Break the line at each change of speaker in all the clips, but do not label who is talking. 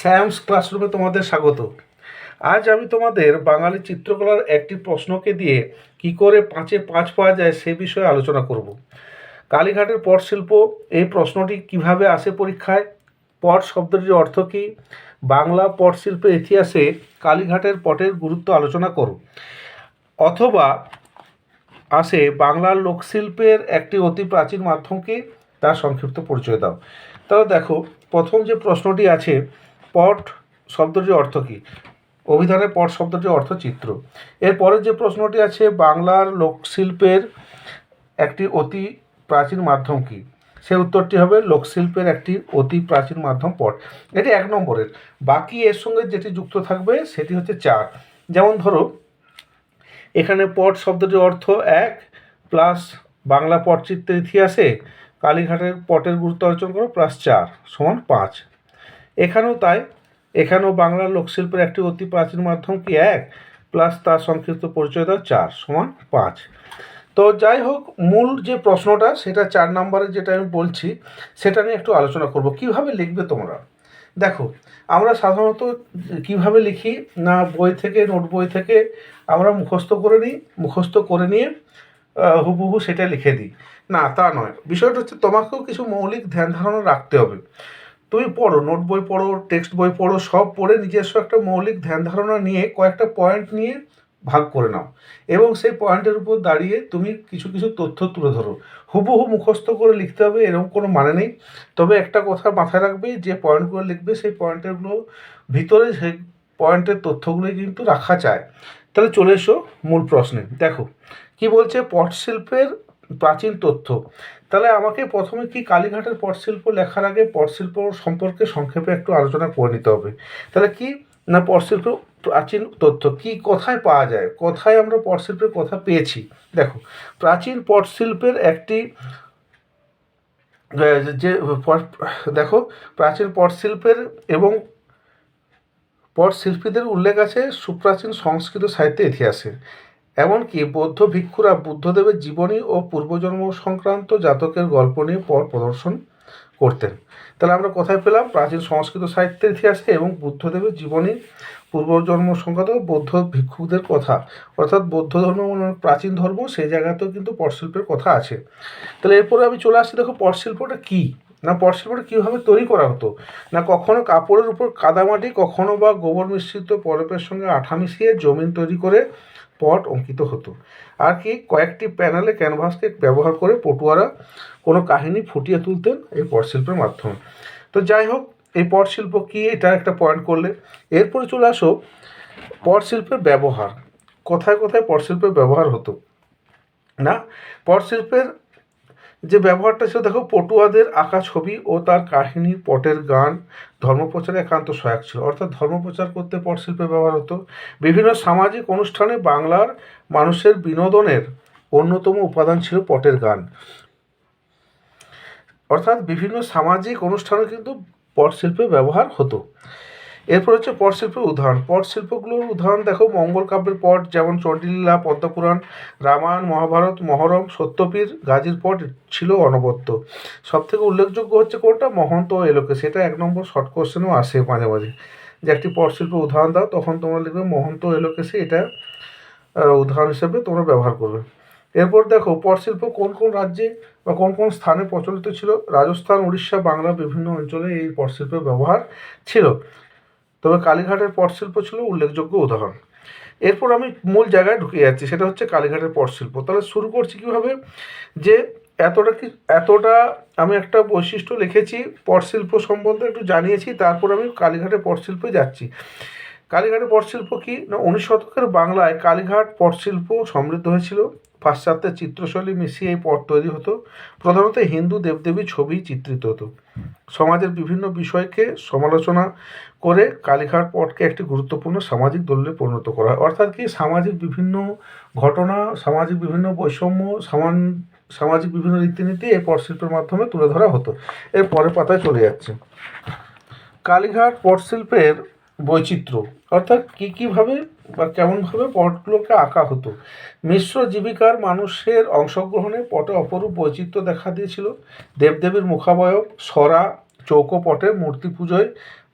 Sam's ক্লাসরুমে তোমাদের স্বাগত। আজ আমি তোমাদের বাঙালি চিত্রকলার একটি প্রশ্নকে দিয়ে কি করে পাঁচে পাঁচ পাওয়া যায় সে বিষয়ে আলোচনা করব। কালীঘাটের পটশিল্প এই প্রশ্নটি কীভাবে আসে পরীক্ষায়? পট শব্দটির অর্থ কী? বাংলা পটশিল্পের ইতিহাসে কালীঘাটের পটের গুরুত্ব আলোচনা করো। অথবা আসে বাংলার লোকশিল্পের একটি অতি প্রাচীন মাধ্যমকে তার সংক্ষিপ্ত পরিচয় দাও। তাহলে দেখো, প্রথম যে প্রশ্নটি আছে পট শব্দটির অর্থ কী? অভিধানে পট শব্দটির অর্থ চিত্র। এরপরের যে প্রশ্নটি আছে, বাংলার লোকশিল্পের একটি অতি প্রাচীন মাধ্যম কী? সে উত্তরটি হবে লোকশিল্পের একটি অতি প্রাচীন মাধ্যম পট। এটি এক নম্বরের। বাকি এর সঙ্গে যেটি যুক্ত থাকবে, সেটি হচ্ছে চার যেমন ধরো, এখানে পট শব্দটির অর্থ এক, প্লাস বাংলা পটচিত্রের ইতিহাসে কালীঘাটের পটের গুরুত্ব অর্জন করো, প্লাস চার, সমান পাঁচ। এখানেও তাই। এখানেও বাংলার লোকশিল্পের একটি অতি প্রাচীন মাধ্যম কি এক? প্লাস তার সংক্ষিপ্ত পরিচয় দাও, চার সমান পাঁচ। তো যাই হোক, মূল যে প্রশ্নটা, সেটা চার নম্বরে যেটা আমি বলছি, সেটা নিয়ে একটু আলোচনা করব। কীভাবে লিখবে তোমরা? দেখো, আমরা সাধারণত কীভাবে লিখি? না, বই থেকে, নোট বই থেকে আমরা মুখস্থ করে নিই, মুখস্থ করে নিয়ে হুবহু সেটা লিখে দিই। না, তা নয়। বিষয়টা হচ্ছে তোমাকেও কিছু মৌলিক ধ্যান ধারণা রাখতে হবে। তুমি পড়ো, নোট বই পড়ো, টেক্সট বই পড়ো, সব পড়ে নিজস্ব একটা মৌলিক ধ্যান ধারণা নিয়ে কয়েকটা পয়েন্ট নিয়ে ভাগ করে নাও। এবং সেই পয়েন্টের উপর দাঁড়িয়ে তুমি কিছু কিছু তথ্য তুলে ধরো। হুবহু মুখস্থ করে লিখতে হবে, এরকম কোনো মানে নেই। তবে একটা কথা মাথায় রাখবে, যে পয়েন্টগুলো লিখবে, সেই পয়েন্টেরগুলো ভিতরে সেই পয়েন্টের তথ্যগুলো কিন্তু রাখা চায় তাহলে চলে এসো মূল প্রশ্নে। দেখো, কি বলছে পটশিল্পের প্রাচীন তথ্য? তাহলে আমাকে প্রথমে কি কালীঘাটের পটশিল্প লেখার আগে পটশিল্প সম্পর্কে সংক্ষেপে একটু আলোচনা করে নিতে হবে? তাহলে কি? না, পটশিল্প প্রাচীন তথ্য কি কোথায় পাওয়া যায়? কোথায় আমরা পটশিল্পের কথা পেয়েছি? দেখো, প্রাচীন পটশিল্পের একটি যে দেখো, প্রাচীন পটশিল্পের এবং পটশিল্পীদের উল্লেখ আছে সুপ্রাচীন সংস্কৃত সাহিত্যের ইতিহাসে। এমনকি বৌদ্ধ ভিক্ষুরা বুদ্ধদেবের জীবনী ও পূর্বজন্ম সংক্রান্ত জাতকের গল্প নিয়ে পট প্রদর্শন করতেন। তাহলে আমরা কোথায় পেলাম? প্রাচীন সংস্কৃত সাহিত্যের ইতিহাসে এবং বুদ্ধদেবের জীবনী, পূর্বজন্ম সংক্রান্ত বৌদ্ধ ভিক্ষুকদের কথা। অর্থাৎ বৌদ্ধ ধর্ম মানে প্রাচীন ধর্ম, সেই জায়গাতেও কিন্তু পটশিল্পের কথা আছে। তাহলে এরপরে আমি চলে আসছি, দেখো পটশিল্পটা কী? না, পটশিল্পটা কীভাবে তৈরি করা হতো? না, কখনো কাপড়ের উপর কাদামাটি, কখনো বা গোবর মিশ্রিত পরপের সঙ্গে আঠা মিশিয়ে জমিন তৈরি করে পট অঙ্কিত হতো। আর কি কয়েকটি প্যানেলে ক্যানভাসকে ব্যবহার করে পটুয়ারা কোনো কাহিনী ফুটিয়ে তুলতেন এই পটশিল্পের মাধ্যমে। তো যাই হোক, এই পটশিল্প কী এটা একটা পয়েন্ট করলে। এরপরে চলে আসো পটশিল্পের ব্যবহার। কোথায় কোথায় পটশিল্পের ব্যবহার হতো? না পটশিল্পের যে ব্যবহারটা ছিল, দেখো, পটুয়াদের আঁকা ছবি ও তার কাহিনী পটের গান ধর্মপ্রচারে একান্ত সহায়ক ছিল। অর্থাৎ ধর্মপ্রচার করতে পটশিল্পের ব্যবহার হতো। বিভিন্ন সামাজিক অনুষ্ঠানে বাংলার মানুষের বিনোদনের অন্যতম উপাদান ছিল পটের গান। অর্থাৎ বিভিন্ন সামাজিক অনুষ্ঠানে কিন্তু পটশিল্পের ব্যবহার হতো। এরপর হচ্ছে পটশিল্পের উদাহরণ। পটশিল্পগুলোর উদাহরণ দেখো, মঙ্গল কাব্যের পট যেমন চণ্ডীলীলা, পদ্মপুরাণ, রামায়ণ, মহাভারত, মহরম, সত্যপীর, গাজীর পট ছিল অনবদ্য। সব থেকে উল্লেখযোগ্য হচ্ছে কোনটা? মহন্ত ও এলোকে। সেটা এক নম্বর শর্ট কোশ্চেনও আসে মাঝে মাঝে। যে একটি পটশিল্পের উদাহরণ দাও, তখন তোমরা লিখবে মহন্ত ও এলোকেসে এটা উদাহরণ হিসেবে তোমরা ব্যবহার করবে। এরপর দেখো পটশিল্প কোন কোন রাজ্যে বা কোন কোন স্থানে প্রচলিত ছিল? রাজস্থান, উড়িষ্যা বাংলা বিভিন্ন অঞ্চলে এই পটশিল্পের ব্যবহার ছিল। তবে কালীঘাটের পটশিল্প ছিল উল্লেখযোগ্য উদাহরণ। এরপর আমি মূল জায়গায় ঢুকে যাচ্ছি, সেটা হচ্ছে কালীঘাটের পটশিল্প। তাহলে শুরু করছি কীভাবে? যে এতটা কি, এতটা আমি একটা বৈশিষ্ট্য লিখেছি পটশিল্প সম্বন্ধে, একটু জানিয়েছি, তারপর আমি কালীঘাটের পটশিল্পে যাচ্ছি। কালীঘাটের পটশিল্প কি? না, উনিশ শতকের বাংলায় কালীঘাট পটশিল্প সমৃদ্ধ হয়েছিল। পাশ্চাত্যের চিত্রশৈলী মিশিয়ে এই পট তৈরি হতো। প্রধানত হিন্দু দেবদেবী ছবি চিত্রিত হতো। সমাজের বিভিন্ন বিষয়কে সমালোচনা করে কালীঘাট পটকে একটি গুরুত্বপূর্ণ সামাজিক দলে পরিণত করা হয়। অর্থাৎ কি? সামাজিক বিভিন্ন ঘটনা, সামাজিক বিভিন্ন বৈষম্য, সামান, সামাজিক বিভিন্ন রীতিনীতি এই পটশিল্পের মাধ্যমে তুলে ধরা হতো। এর পরের পাতায় চলে যাচ্ছে। কালীঘাট পটশিল্পের বৈচিত্র্য। অর্থাৎ কী কীভাবে বা কেমনভাবে পটগুলোকে আঁকা হতো। মিশ্র জীবিকার মানুষের অংশগ্রহণে পটে অপরূপ বৈচিত্র্য দেখা দিয়েছিল। দেবদেবীর মুখাবয়ব সরা চৌকো পটে মূর্তি পুজোয়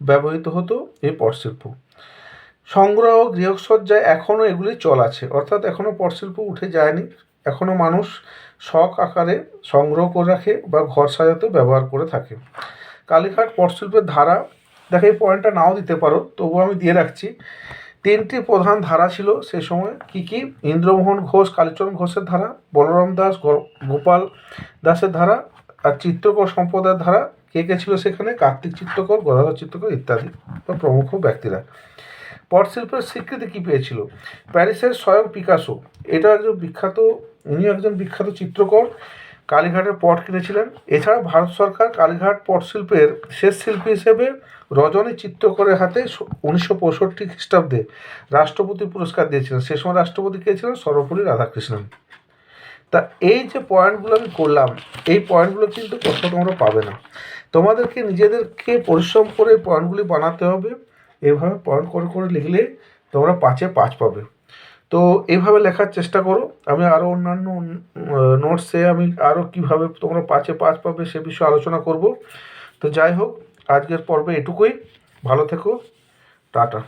ব্যবহৃত হতো এই পটশিল্প। সংগ্রহ গৃহসজ্জায় এখনও এগুলি চল আছে অর্থাৎ এখনও পটশিল্প উঠে যায়নি। এখনও মানুষ শখ আকারে সংগ্রহ করে রাখে বা ঘর সাজাতে ব্যবহার করে থাকে। কালীঘাট পটশিল্পের ধারা দেখো, এই পয়েন্টটা নাও দিতে পারো, তবুও আমি দিয়ে রাখছি। তিনটি প্রধান ধারা ছিল সে সময়। কি কি? ইন্দ্রমোহন ঘোষ, কালীচরণ ঘোষের ধারা, বলরাম দাস গোপাল দাসের ধারা, আর চিত্রকর সম্প্রদায়ের ধারা। কে কে ছিল সেখানে? কার্তিক চিত্রকর গদাধর চিত্রকর ইত্যাদি প্রমুখ ব্যক্তিরা। পটশিল্পের স্বীকৃতি কী পেয়েছিল? প্যারিসের স্বয়ং পিকাসো। এটা একজন বিখ্যাত উনি একজন বিখ্যাত চিত্রকর। কালীঘাটের পট কিনেছিলেন। এছাড়া ভারত সরকার কালীঘাট পট শিল্পের শেষ শিল্পী হিসেবে রজনী চিত্রকরের হাতে উনিশশো পঁয়ষট্টি খ্রিস্টাব্দে রাষ্ট্রপতি পুরস্কার দিয়েছিলেন। সে সময় রাষ্ট্রপতি কে ছিলেন? সর্বপল্লী রাধাকৃষ্ণন। তা এই যে পয়েন্টগুলো আমি করলাম, এই পয়েন্টগুলো কিন্তু কোথাও তোমরা পাবে না। তোমাদেরকে নিজেদেরকে পরিশ্রম করে পয়েন্টগুলি বানাতে হবে, এভাবে পয়েন্ট করে করে লিখলে তোমরা পাঁচে পাঁচ পাবে। তো এইভাবে লেখার চেষ্টা করো। আমি আরও অন্যান্য নোটসে আমি আরও কীভাবে তোমরা পাঁচে পাঁচ পাবে সে বিষয়ে আলোচনা করব। তো যাই হোক, আজকের পর্বে এটুকুই। ভালো থেকো। টাটা।